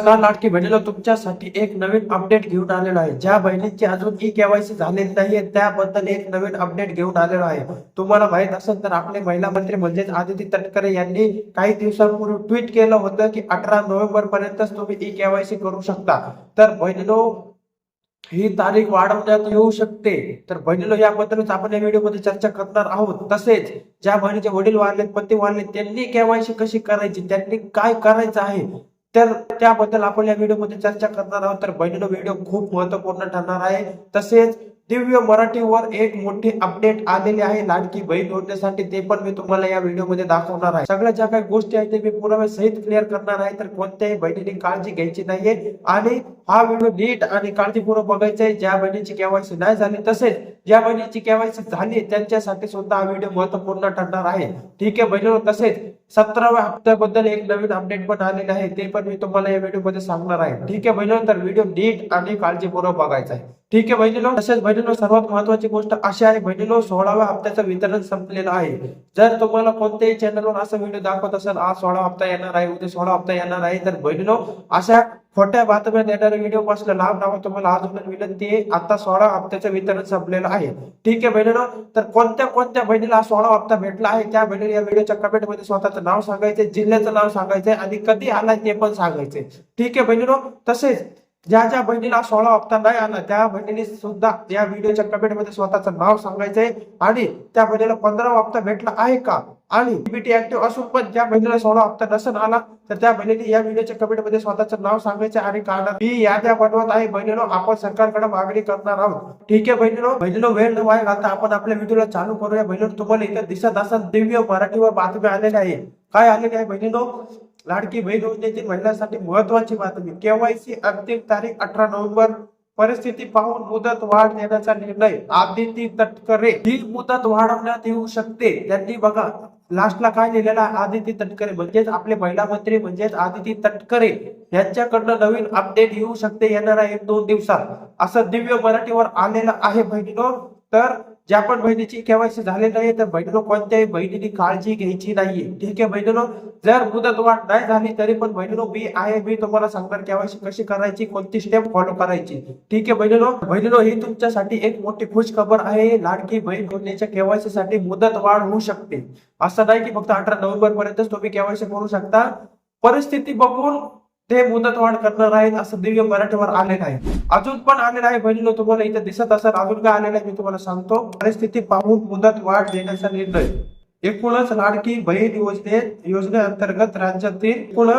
नमस्कार लाडकी बहिणीला तुमच्यासाठी एक नवीन अपडेट घेऊन आलेलो आहे. ज्या बहिणींची अजून ई केवायसी झालेली नाहीये त्याबद्दल एक नवीन अपडेट घेऊन आलेलो आहे. तुम्हाला माहीत असेल तर आपले महिला मंत्री म्हणजेच आदिती तटकरे यांनी काही दिवसांपूर्वी ट्विट केलं होतं की अठरा नोव्हेंबर पर्यंतच तुम्ही ई केवायसी करू शकता. तर बहिणीनो ही तारीख वाढवण्यात येऊ शकते. तर बहिणीलो याबद्दलच आपण या व्हिडिओमध्ये चर्चा करणार आहोत. तसेच ज्या बहिणीचे वडील वारलेत पती वारले त्यांनी केवायसी कशी करायची त्यांनी काय करायचं आहे तर त्याबद्दल आपण या व्हिडिओमध्ये चर्चा करणार आहोत. तर बहिणीनो व्हिडिओ खूप महत्त्वपूर्ण ठरणार आहे. तसेच दिव्य मराठीवर एक मोठी अपडेट आलेली आहे. लाडकी बहीण योजनेसाठी ते पण मी तुम्हाला या व्हिडिओमध्ये दाखवणार आहे. सगळ्या ज्या काही गोष्टी आहेत ते मी पुरावे सहित क्लिअर करणार आहे. तर कोणत्याही बहिणीने काळजी घ्यायची नाहीये. आणि हा व्हिडिओ नीट आणि काळजीपूर्वक बघायचा आहे. ज्या बहिणीची केवायसी नाही झाली तसेच ज्या बहिणीची केवायसी झाली त्यांच्यासाठी सुद्धा हा व्हिडिओ महत्त्वपूर्ण ठरणार आहे. ठीक आहे बहिणीनो तसेच सतराव्या हप्त्याबद्दल एक नवीन अपडेट पण आलेले आहे. ते पण मी तुम्हाला या व्हिडिओमध्ये सांगणार आहे. ठीक आहे बहिणीनो तर व्हिडिओ नीट आणि काळजीपूर्वक बघायचा आहे. ठीक आहे बहिणीनो तसेच बहिणीनो सर्वात महत्वाची गोष्ट अशी आहे बहिणीनो सोळाव्या हप्त्याचं वितरण संपलेलं आहे. जर तुम्हाला कोणत्याही चॅनलवर असा व्हिडिओ दाखवत असेल आज सोळा हप्ता येणार आहे उद्या सोळा हप्ता येणार आहे तर बहिणीनो अशा खोट्या बातम्या देणाऱ्या व्हिडिओ पासून लांब लावा तुम्हाला अजून विनंती आहे आता सोळा हप्त्याचं वितरण संपलेलं आहे. ठीक आहे बहिणीनो तर कोणत्या कोणत्या बहिणीला सोळा हप्ता भेटला आहे त्या बहिणीला या व्हिडिओच्या कमेंटमध्ये स्वतःचं नाव सांगायचं जिल्ह्याचं नाव सांगायचंय आणि कधी आलाय ते पण सांगायचंय. ठीक आहे बहिणीनो तसेच ज्या ज्या बहिणीला सोळा हप्ता नाही आला त्या बहिणीने सुद्धा या व्हिडिओच्या कमेंटमध्ये स्वतःचं नाव सांगायचंय. आणि त्या बहिणीला पंधरा हप्ता भेटला आहे का? आणि बीटी ऍक्टिव्ह असून पण ज्या बहिणीला सोळा हप्ता नसेल आला तर त्या बहिणीने या व्हिडिओच्या कमेंटमध्ये स्वतःचं नाव सांगायचं आणि काढणार मी याद्या बनवत आहे. बहिणीनो आपण सरकारकडे मागणी करणार आहोत. ठीक आहे बहिणीनो बहिणीनो वेळ न वाया घालता आपण आपल्या व्हिडिओला चालू करूया. बहिणीनो तुम्हाला इथं दिसत असाल दिव्य मराठीवर बातम्या आलेल्या आहे. काय आलेली आहे बहिणीनो? लाडकी बहीण योजनेची महिलांसाठी महत्वाची बातमी. केवायसी अंतिम तारीख अठरा नोव्हेंबर. परिस्थिती पाहून मुदत वाढ देण्याचा निर्णय आदिती तटकरे. ही मुदत वाढवण्यात येऊ शकते. त्यांनी बघा लास्टला काय लिहिलेलं आहे? आदिती तटकरे. म्हणजेच आपले महिला मंत्री म्हणजेच आदिती तटकरे. यांच्याकडनं नवीन अपडेट येऊ शकते. येणाऱ्या एक दोन दिवसात. असं दिव्य मराठीवर आलेलं आहे बहिणीनो. तर ज्या पण बहिणीची केवायसी झाली नाही तर बहिणीनं कोणत्याही बहिणीने काळजी घ्यायची नाहीये. ठीक आहे बहिणीनो जर मुदतवाढ नाही झाली तरी पण बहिणीनो मी आहे मी तुम्हाला सांगणार केवायसी कशी करायची कोणती स्टेप फॉलो करायची. ठीक आहे बहिणीनो बहिणीनो ही तुमच्यासाठी एक मोठी खुश खबर आहे लाडकी बहीण योजनेच्या केवायसी साठी मुदत वाढ होऊ शकते. असं नाही की फक्त अठरा नोव्हेंबर पर्यंतच तुम्ही केवायसी करू शकता. परिस्थिती बघून ते मुदत वाढ करणार आहेत असं दिव्य मराठीवर आलेलं आहे अजून पण आलेलं आहे बहिणीनो तुम्हाला इथे दिसत असेल. अजून काय आलेलं आहे मी तुम्हाला सांगतो. परिस्थिती पाहून मुदत वाढ देण्याचा निर्णय. एकूणच लाडकी बहीण योजनेत योजनेअंतर्गत राज्यातील एकूण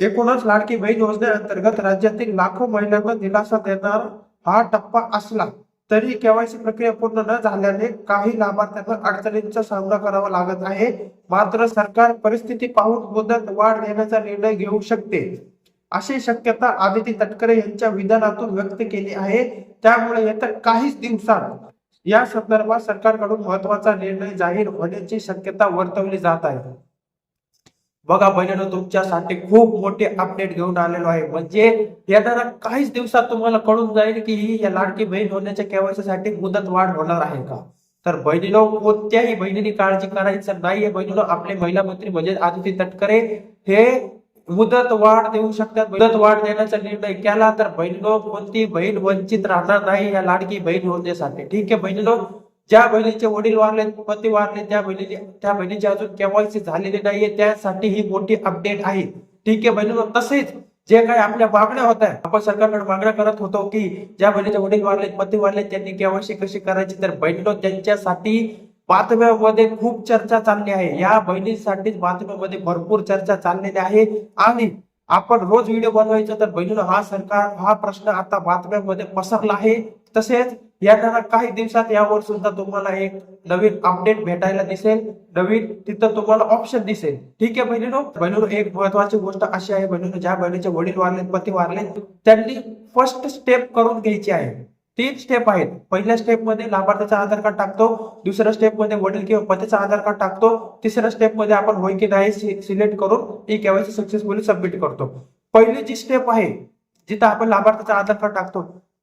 एकूणच लाडकी बहीण योजनेअंतर्गत राज्यातील लाखो महिलांना दिलासा देणार हा टप्पा असला तरी केवायसी प्रक्रिया पूर्ण न झाल्याने काही लाभार्थ्यांना अडचणींचा सामना करावा लागत आहे. मात्र सरकार परिस्थिती पाहून मुदत वाढ देण्याचा निर्णय घेऊ शकते. अशी शक्यता आदिती तटकरे यांच्या विधानातून व्यक्त केली आहे. त्यामुळे येत्या काहीच दिवसात या संदर्भात सरकारकडून महत्त्वाचा निर्णय जाहीर होण्याची शक्यता वर्तवली जात आहे. बघा बहिणीनं तुमच्यासाठी खूप मोठे अपडेट घेऊन आलेलो आहे. म्हणजे येणाऱ्या काहीच दिवसात तुम्हाला कळून जाईल की ही या लाडकी बहीण होण्याच्या केवायसी साठी मुदत वाढ होणार आहे का? तर बहिणीनो कोणत्याही बहिणीने काळजी करायचं नाहीये. बहिणीनो आपले महिला मंत्री म्हणजे आदिती तटकरे हे मुदत वाढ देऊ शकतात. मुदत वाढ देण्याचा निर्णय केला तर बहिणीनो कोणती बहीण वंचित राहणार नाही या लाडकी बहीण होण्यासाठी ठीक आहे बहिणीनो? ज्या बहिणीचे वडील वारले पती वारले त्या बहिणीचे त्या बहिणीची अजून केवायसी झालेली नाहीये त्यासाठी ही मोठी अपडेट आहे. ठीक आहे बहिणीनो? तसेच जे काही आपल्या मागण्या होत्या आपण सरकारकडे मागण्या करत होतो की ज्या बहिणीचे वडील वारले पती वारले त्यांनी केवायसी कशी करायची? तर बहिणीनो त्यांच्यासाठी बातम्यामध्ये खूप चर्चा चालली आहे. या बहिणीसाठीच बातम्यामध्ये भरपूर चर्चा चाललेली आहे. आणि आपण रोज व्हिडिओ बनवायचा तर बहिणी हा सरकार हा प्रश्न आता बातम्यांमध्ये पसरला आहे. तसेच येणाऱ्या काही दिवसात यावर सुद्धा तुम्हाला एक नवीन अपडेट भेटायला दिसेल. नवीन तिथं तुम्हाला ऑप्शन दिसेल. ठीक आहे बहिणीनो? बहिणीनो एक महत्वाची गोष्ट अशी आहे बहिणीनो ज्या बहिणीचे वडील वारले पती वारले त्यांनी फर्स्ट स्टेप करून घ्यायची आहे. तीन स्टेप आहेत. पहिल्या स्टेपमध्ये लाभार्थ्याचा आधार कार्ड टाकतो दुसऱ्या स्टेपमध्ये वडील किंवा पतीचा आधार कार्ड टाकतो तिसऱ्या स्टेपमध्ये आपण होय की नाही सिलेक्ट करून ई केवायसी सक्सेसफुली सबमिट करतो. पहिली जी स्टेप आहे जिथं आपण लाभार्थ्याचा आधार कार्ड टाकतो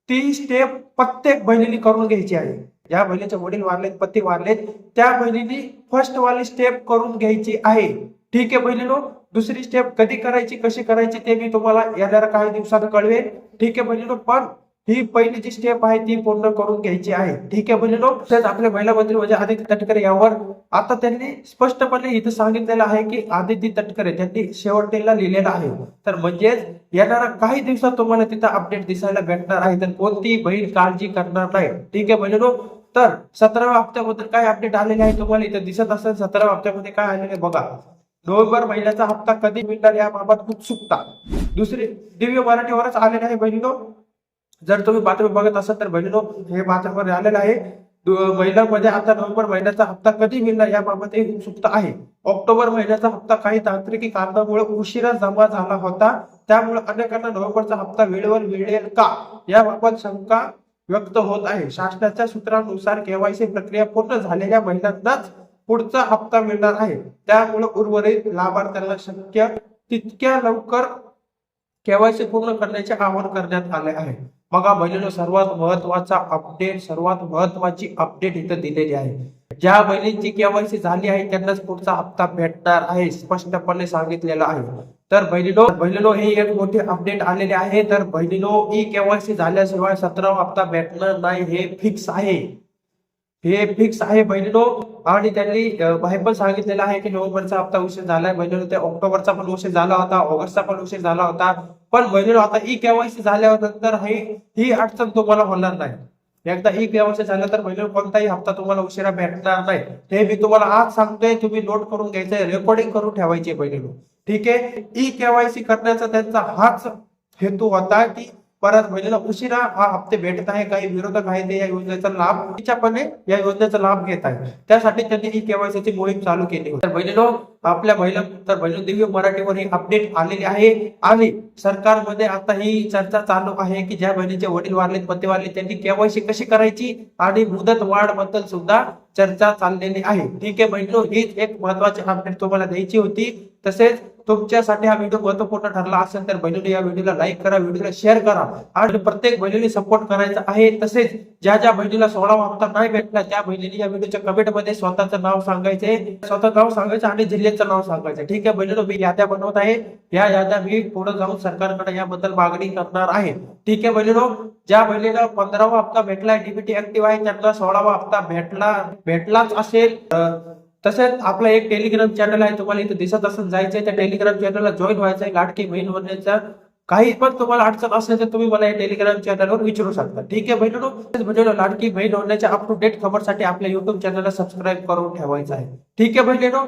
ती स्टेप प्रत्येक बहिणीने करून घ्यायची आहे. ज्या बहिणीचे वडील वारलेत पती वारलेत त्या बहिणीने फर्स्ट वाली स्टेप करून घ्यायची आहे. ठीक आहे बहिणीनो दुसरी स्टेप कधी करायची कशी करायची ते मी तुम्हाला येणाऱ्या काही दिवसात कळवेन. ठीक आहे बहिणीनो पण ही पहिली जी स्टेप आहे ती पूर्ण करून घ्यायची आहे. ठीक आहे बहिणीनो तसेच आपले महिला मंत्री म्हणजे आदित्य तटकरे यावर आता त्यांनी स्पष्टपणे इथं सांगितलेलं आहे की आदित्य तटकरे त्यांनी शेवटेला लिहिलेलं आहे. तर म्हणजेच येणाऱ्या काही दिवसात तुम्हाला तिथं अपडेट दिसायला भेटणार आहे. तर कोणतीही बहीण काळजी करणार नाही. ठीक आहे बहिणीनो तर सतराव्या हप्त्याबद्दल काय अपडेट आलेले आहे तुम्हाला इथं दिसत असेल? सतराव्या हप्त्यामध्ये काय आलेले आहे बघा. नोव्हेंबर महिन्याचा हप्ता कधी मिळणार याबाबत उत्सुकता. दुसरी दिव्य मराठीवरच आलेले आहे बहिणीनो. जर तुम्ही बातमी बघत असाल तर बहिणीनो हे बातमीवर आलेलं आहे. महिलांमध्ये म्हणजे आता नोव्हेंबर महिन्याचा हप्ता कधी मिळणार याबाबतही उत्सुकता आहे. ऑक्टोबर महिन्याचा हप्ता काही तांत्रिक कारणामुळे उशिरा जमा झाला होता. त्यामुळे अनेकांना नोव्हेंबरचा हप्ता वेळेवर मिळेल का? याबाबत शंका व्यक्त होत आहे. शासनाच्या सूत्रानुसार केवायसी प्रक्रिया पूर्ण झालेल्या महिलांनाच पुढचा हप्ता मिळणार आहे. त्यामुळे उर्वरित लाभार्थ्यांना शक्य तितक्या लवकर केवायसी पूर्ण करण्याचे आवाहन करण्यात आले आहे. बघा बहिणीनो सर्वात महत्त्वाचा अपडेट सर्वात महत्वाची अपडेट इथं दिलेली आहे. ज्या बहिणींची केवायसी झाली आहे त्यांनाच पुढचा हप्ता भेटणार आहे स्पष्टपणे सांगितलेलं आहे. तर बहिणीनो बहिणीनो हे एक मोठे अपडेट आलेले आहे. तर बहिणीनो ई केवायसी झाल्याशिवाय सतरा हप्ता भेटणार नाही हे फिक्स आहे. हे फिक्स आहे बहिणीनो. आणि त्यांनी बाहेर पण सांगितलेलं आहे की नोव्हेंबरचा हप्ता उशीर झालाय. बहिणीनो ते ऑक्टोबरचा पण उशीर झाला होता ऑगस्टचा पण उशीर झाला होता. पण बहिणीनो आता ई केवायसी झाल्यानंतर ही ही अडचण तुम्हाला होणार नाही. एकदा ई केवायसी झालं तर बहिणीनो कोणताही हप्ता तुम्हाला उशिरा भेटणार नाही. हे मी तुम्हाला आज सांगतोय तुम्ही नोट करून घ्यायचंय रेकॉर्डिंग करून ठेवायची बहिणीनो. ठीक आहे? ई केवायसी करण्याचा त्यांचा हाच हेतू होता की परत बहिणीला उशिरा हा हप्ते भेटत आहे. काही विरोधक आहे ते या योजनेचा लाभ निश्चितपणे या योजनेचा लाभ घेत आहे त्यासाठी त्यांनी ही केवायसीची मोहीम चालू केली तर बहिणीनो आपल्या महिला तर बहिणी दिव्य मराठीवर ही अपडेट आलेली आहे. आणि सरकारमध्ये आता ही चर्चा चालू आहे की ज्या बहिणीचे वडील वारले पती वारले त्यांनी केवायसी कशी करायची? आणि मुदत वाढबद्दल सुद्धा चर्चा चाललेली आहे. ठीक आहे बहिणीनो हीच एक महत्वाची अपडेट तुम्हाला द्यायची होती. तसेच तुमच्यासाठी हा व्हिडिओ महत्त्वपूर्ण ठरला असेल तर बहिणीने या व्हिडिओला लाईक करा व्हिडिओला शेअर करा. आणि प्रत्येक बहिणीने सपोर्ट करायचा आहे. तसेच ज्या ज्या बहिणीला सोळावा हप्ता नाही भेटला त्या बहिणीने या व्हिडिओच्या कमेंटमध्ये स्वतःचं नाव सांगायचे. स्वतः नाव सांगायचं आणि जिल्ह्याचं नाव सांगायचं. ठीक आहे बहिणीनो मी याद्या बनवत आहे. या याद्या मी पुढे जाऊन सरकारकडे याबद्दल मागणी करणार आहे. ठीक आहे बहिणीनो ज्या बहिणीला पंधरावा हप्ता भेटला डीबीटी ऍक्टिव्ह आहे त्यांना सोळावा हप्ता भेटला भेटलाच असेल तसेच आपलं एक टेलिग्राम चॅनल आहे तुम्हाला इथे दिसत असेल जायचंय त्या टेलिग्राम चॅनलला जॉईन व्हायचंय लाडकी बहीण बनण्याचा काही पण तुम्हाला अडचण असेल तर तुम्ही मला या टेलिग्राम चॅनलवर विचारू शकता. ठीक आहे बहिणीनो बहिणीनो लाडकी बहीण होण्याच्या अप टू डेट खबरसाठी आपल्या युट्यूब चॅनलला सबस्क्राईब करून ठेवायचं आहे. ठीक आहे बहिणीनो